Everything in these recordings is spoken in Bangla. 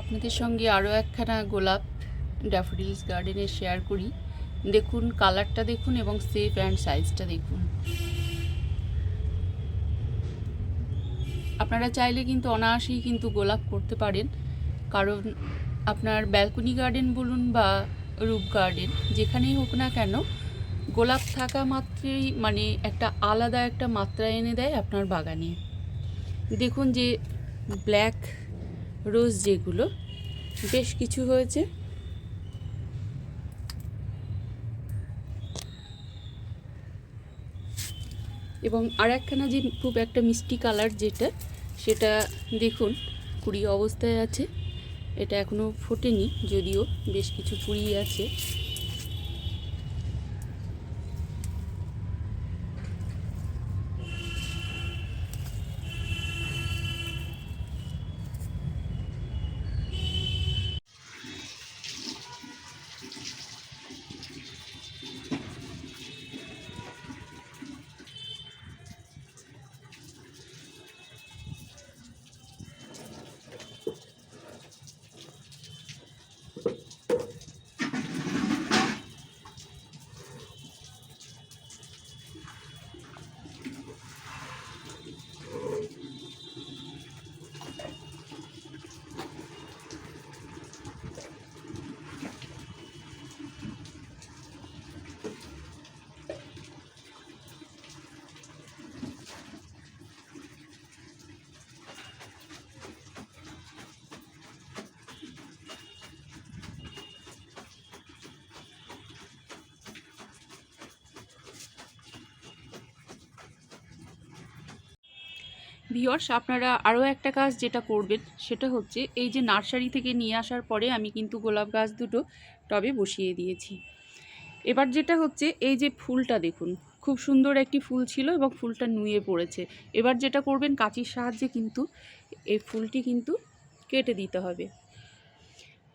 আপনাদের সঙ্গে আরও একখানা গোলাপ ড্যাফোডিলস গার্ডেনে শেয়ার করি। দেখুন, কালারটা দেখুন এবং সেপ অ্যান্ড সাইজটা দেখুন। আপনারা চাইলে কিন্তু অনায়াসেই কিন্তু গোলাপ করতে পারেন। কারণ আপনার ব্যালকনি গার্ডেন বলুন বা রূপ গার্ডেন যেখানেই হোক না কেন, গোলাপ থাকা মাত্রই মানে একটা আলাদা একটা মাত্রা এনে দেয় আপনার বাগানে। দেখুন যে ব্ল্যাক রোজ যেগুলো। বেশ কিছু হয়েছে। এবং আর একখানা যে খুব একটা মিষ্টি কালার যেটা, সেটা দেখুন, কুড়ি অবস্থায় আছে। এটা এখনও ফোটেনি, যদিও বেশ কিছু কুড়ি আছে। ভিওর্স আপনারা আরও একটা কাজ যেটা করবেন, সেটা হচ্ছে এই যে নার্সারি থেকে নিয়ে আসার পরে আমি কিন্তু গোলাপ গাছ দুটো টবে বসিয়ে দিয়েছি। এবার যেটা হচ্ছে, এই যে ফুলটা দেখুন, খুব সুন্দর একটি ফুল ছিল এবং ফুলটা নুয়ে পড়েছে। এবার যেটা করবেন, কাঁচির সাহায্যে কিন্তু এই ফুলটি কিন্তু কেটে দিতে হবে।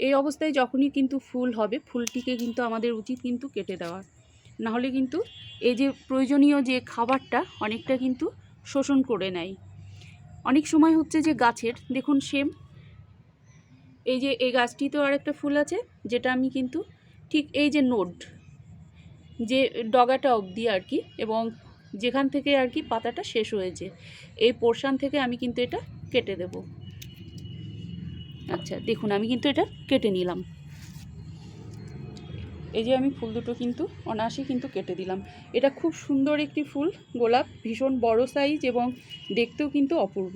এই অবস্থায় যখনই কিন্তু ফুল হবে, ফুলটিকে কিন্তু আমাদের উচিত কিন্তু কেটে দেওয়া। নাহলে কিন্তু এই যে প্রয়োজনীয় যে খাবারটা, অনেকটা কিন্তু শোষণ করে নেয়। অনেক সময় হচ্ছে যে গাছের, দেখুন সেম। এই যে এই গাছটিতেও আরেকটা ফুল আছে, যেটা আমি কিন্তু ঠিক এই যে নোড, যে ডগাটা অবধি আর কি, এবং যেখান থেকে আর কি পাতাটা শেষ হয়েছে, এই পোর্শান থেকে আমি কিন্তু এটা কেটে দেব। আচ্ছা দেখুন, আমি কিন্তু এটা কেটে নিলাম। এই যে আমি ফুল দুটো কিন্তু অনায়াসে কিন্তু কেটে দিলাম। এটা খুব সুন্দর একটি ফুল, গোলাপ, ভীষণ বড় সাইজ এবং দেখতেও কিন্তু অপূর্ব।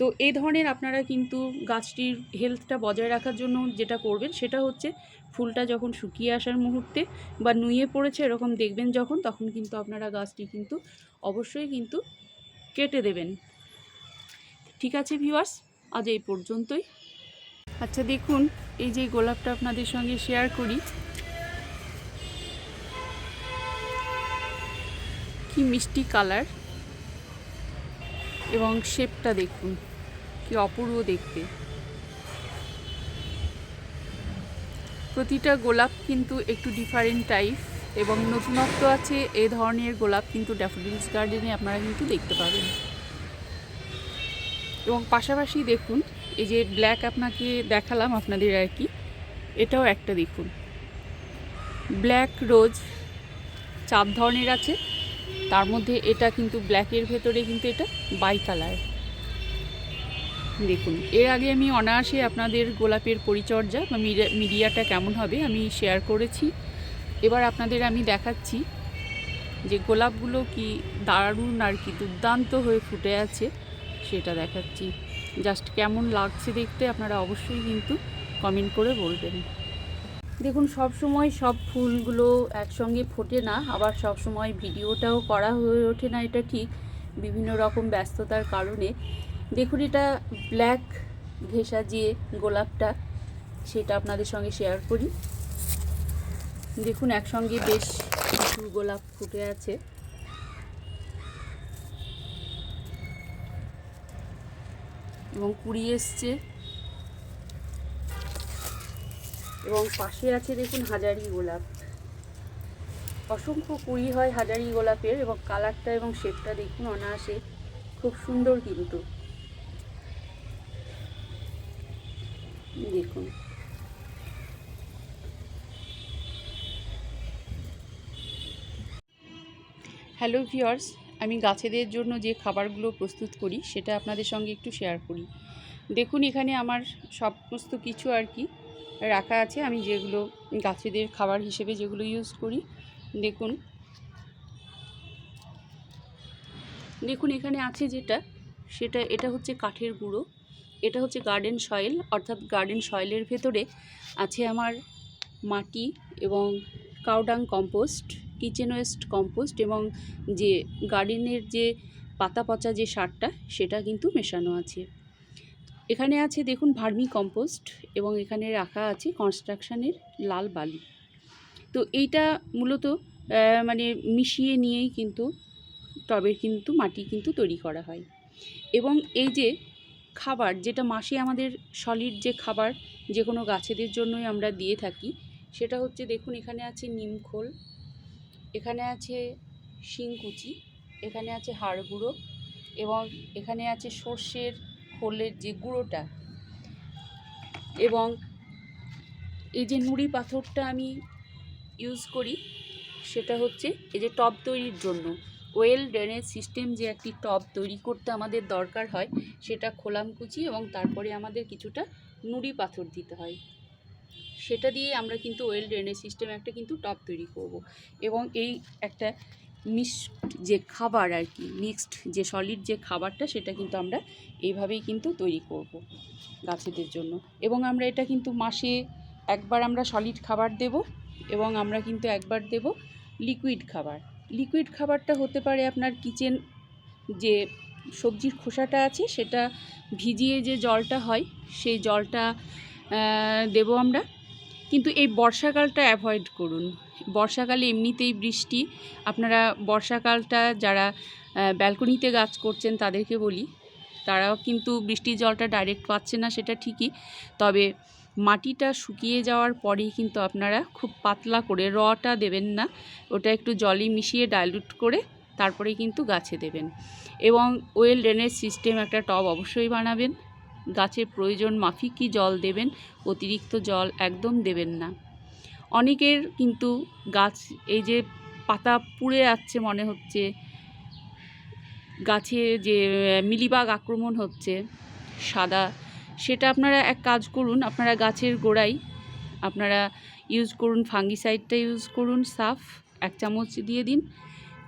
তো এই ধরনের আপনারা কিন্তু গাছটির হেলথটা বজায় রাখার জন্য যেটা করবেন সেটা হচ্ছে ফুলটা যখন শুকিয়ে আসার মুহূর্তে বা নুয়ে পড়েছে এরকম দেখবেন যখন, তখন কিন্তু আপনারা গাছটি কিন্তু অবশ্যই কিন্তু কেটে দেবেন। ঠিক আছে ভিউয়ার্স আজ এই পর্যন্তই। আচ্ছা দেখুন, এই যে গোলাপটা আপনাদের সঙ্গে শেয়ার করি কি মিষ্টি কালার। এবং শেপটা দেখুন, কি অপূর্ব দেখতে। প্রতিটা গোলাপ কিন্তু একটু ডিফারেন্ট টাইপ এবং নতুনত্ব আছে, এ ধরনের গোলাপ কিন্তু ড্যাফোডিলস গার্ডেনে আপনারা কিন্তু দেখতে পাবেন। এবং পাশাপাশি দেখুন, এই যে ব্ল্যাক আপনাকে দেখালাম আপনাদের আর কি, এটাও একটা দেখুন। ব্ল্যাক রোজ চার ধরনের আছে। তার মধ্যে এটা কিন্তু ব্ল্যাকের ভেতরে কিন্তু এটা বাই কালার দেখুন, এর আগে আমি অনায়াসে আপনাদের গোলাপের পরিচর্যা বা মিডিয়া- মিডিয়াটা কেমন হবে আমি শেয়ার করেছি। এবার আপনাদের আমি দেখাচ্ছি যে গোলাপগুলো কি দারুণ আর কি দুর্দান্ত হয়ে ফুটে আছে, সেটা দেখাচ্ছি। জাস্ট কেমন লাগছে দেখতে আপনারা অবশ্যই কিন্তু কমেন্ট করে বলবেন। দেখুন, সব সময় সব ফুলগুলো একসঙ্গে ফোটে না, আবার সব সময় ভিডিওটাও করা হয়ে ওঠে না এটা ঠিক বিভিন্ন রকম ব্যস্ততার কারণে। দেখুন, এটা ব্ল্যাক ঘেঁষা যে গোলাপটা, সেটা আপনাদের সঙ্গে শেয়ার করি। দেখুন, একসঙ্গে বেশ কিছু গোলাপ ফুটে আছে। এবং কুড়ি এসছে। এবং পাশে আছে দেখুন হাজারি গোলাপ। অসংখ্য কুড়ি হয় হাজারি গোলাপের এবং কালারটা এবং শেপটা দেখুন অনায়াসে। খুব সুন্দর কিন্তু। দেখুন। হ্যালো ভিওর্স আমি গাছেদের জন্য যে খাবারগুলো প্রস্তুত করি, সেটা আপনাদের সঙ্গে একটু শেয়ার করি। দেখুন এখানে আমার সমস্ত কিছু আর কি। রাখা আছে। আমি যেগুলো গাছেদের খাবার হিসেবে যেগুলো ইউজ করি, দেখুন। দেখুন, এখানে আছে যেটা, সেটা, এটা হচ্ছে কাঠের গুঁড়ো। এটা হচ্ছে গার্ডেন সয়েল অর্থাৎ গার্ডেন সয়েলের ভেতরে আছে আমার মাটি এবং cow dung compost kitchen waste compost এবং যে গার্ডেনের যে পাতা পচা যে সারটা, সেটা কিন্তু মেশানো আছে। এখানে আছে দেখুন ভার্মি কম্পোস্ট এবং এখানে রাখা আছে কনস্ট্রাকশানের লাল বালি। তো এইটা মূলত মানে মিশিয়ে নিয়েই কিন্তু টবের কিন্তু মাটি কিন্তু তৈরি করা হয়। এবং এই যে খাবার, যেটা মাসে আমাদের সলিড যে খাবার যে কোনো গাছেদের জন্যই আমরা দিয়ে থাকি, সেটা হচ্ছে দেখুন এখানে আছে নিমখোল এখানে আছে শিংকুচি, এখানে আছে হাড় গুঁড়ো এবং এখানে আছে সর্ষের খোলের যে গুঁড়োটা এবং এই যে নুড়ি পাথরটা আমি ইউজ করি, সেটা হচ্ছে এই যে টব তৈরির জন্য। ওয়েল ড্রেনেজ সিস্টেম যে একটি টব তৈরি করতে আমাদের দরকার হয়, সেটা খোলামকুচি এবং তারপরে আমাদের কিছুটা নুড়ি পাথর দিতে হয়। সেটা দিয়ে আমরা কিন্তু ওয়েল ড্রেনেজ সিস্টেম একটা কিন্তু টব তৈরি করব এবং এই একটা মিক্সড যে খাবার আর কি, মিক্সড যে সলিড যে খাবারটা সেটা কিন্তু আমরা এইভাবেই কিন্তু তৈরি করব গাছেদের জন্য। এবং আমরা এটা কিন্তু মাসে একবার আমরা সলিড খাবার দেব এবং আমরা কিন্তু একবার দেব লিকুইড খাবার। লিকুইড খাবারটা হতে পারে আপনার কিচেন যে সবজির খোসাটা আছে সেটা ভিজিয়ে যে জলটা হয়, সেই জলটা দেবো আমরা। কিন্তু এই বর্ষাকালটা অ্যাভয়েড করুন। বর্ষাকালে এমনিতেই বৃষ্টি। আপনারা বর্ষাকালটা যারা ব্যালকনিতে গাছ করছেন তাদেরকে বলি, তারাও কিন্তু বৃষ্টির জলটা ডাইরেক্ট পাচ্ছে না, সেটা ঠিকই। তবে মাটিটা শুকিয়ে যাওয়ার পরেই কিন্তু আপনারা খুব পাতলা করে রটা দেবেন না, ওটা একটু জলে মিশিয়ে ডাইলুট করে তারপরে কিন্তু গাছে দেবেন। এবং ওয়েল ড্রেনেজ সিস্টেম একটা টব অবশ্যই বানাবেন। গাছের প্রয়োজন মাফিকই জল দেবেন? অতিরিক্ত জল একদম দেবেন না। অনেকের কিন্তু গাছ, এই যে পাতা পুড়ে যাচ্ছে মনে হচ্ছে, গাছে যে মিলিবাগ আক্রমণ হচ্ছে, সাদা, সেটা আপনারা এক কাজ করুন, আপনারা গাছের গোড়ায়, আপনারা ইউজ করুন ফাঙ্গিসাইডটা ইউজ করুন, সাফ, এক চামচ দিয়ে দিন,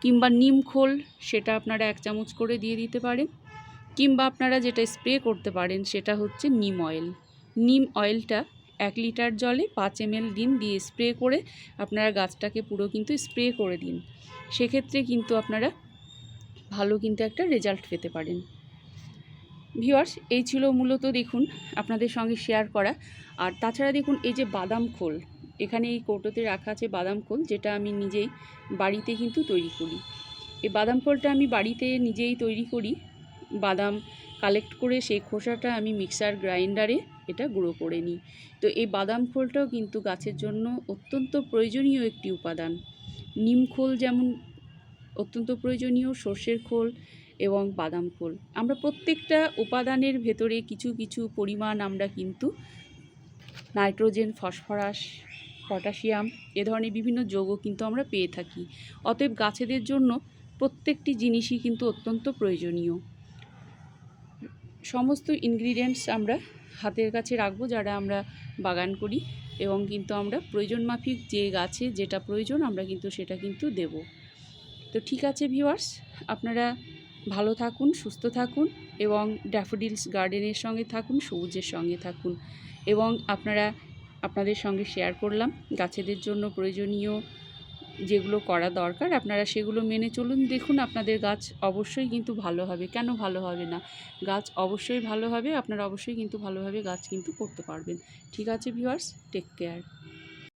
কিংবা নিম খোল, সেটা আপনারা এক চামচ করে দিয়ে দিতে পারেন। কিংবা আপনারা যেটা স্প্রে করতে পারেন সেটা হচ্ছে নিম অয়েল। নিম অয়েলটা এক লিটার জলে পাঁচ এমএল দিন দিয়ে স্প্রে করে আপনারা গাছটাকে পুরো কিন্তু স্প্রে করে দিন। সেক্ষেত্রে কিন্তু আপনারা ভালো কিন্তু একটা রেজাল্ট পেতে পারেন। ভিওয়ার্স এই ছিল মূলত দেখুন আপনাদের সঙ্গে শেয়ার করা। আর তাছাড়া দেখুন এই যে বাদাম খোল, এখানে এই কৌটোতে রাখা আছে বাদাম খোল, যেটা আমি নিজেই বাড়িতে কিন্তু তৈরি করি। এই বাদাম খোলটা আমি বাড়িতে নিজেই তৈরি করি। বাদাম কালেক্ট করে সেই খোসাটা আমি মিক্সার গ্রাইন্ডারে এটা গুঁড়ো করে নিই। তো এই বাদাম খোলটাও কিন্তু গাছের জন্য অত্যন্ত প্রয়োজনীয় একটি উপাদান। নিম খোল যেমন অত্যন্ত প্রয়োজনীয়, সর্ষের খোল এবং বাদাম খোল। আমরা প্রত্যেকটা উপাদানের ভেতরে কিছু কিছু পরিমাণ আমরা কিন্তু নাইট্রোজেন, ফসফরাস, পটাশিয়াম এ ধরনের বিভিন্ন যৌগ কিন্তু আমরা পেয়ে থাকি। অতএব গাছেদের জন্য প্রত্যেকটি জিনিসই কিন্তু অত্যন্ত প্রয়োজনীয়। সমস্ত ইনগ্রিডিয়েন্টস আমরা হাতের কাছে রাখব, যারা আমরা বাগান করি এবং কিন্তু আমরা প্রয়োজন মাফিক যে গাছে যেটা প্রয়োজন আমরা কিন্তু সেটা কিন্তু দেব। তো ঠিক আছে ভিউয়ার্স আপনারা ভালো থাকুন, সুস্থ থাকুন এবং ড্যাফোডিলস গার্ডেনের সঙ্গে থাকুন, সবুজের সঙ্গে থাকুন এবং আপনারা আপনাদের সঙ্গে শেয়ার করলাম। গাছেদের জন্য প্রয়োজনীয় যেগুলো করা দরকার, আপনারা সেগুলো মেনে চলুন। দেখুন, আপনাদের গাছ অবশ্যই কিন্তু ভালো হবে। কেন ভালো হবে না? গাছ অবশ্যই ভালো হবে, আপনারা অবশ্যই কিন্তু ভালোভাবে গাছ কিন্তু করতে পারবেন। ঠিক আছে ভিউয়ার্স টেক কেয়ার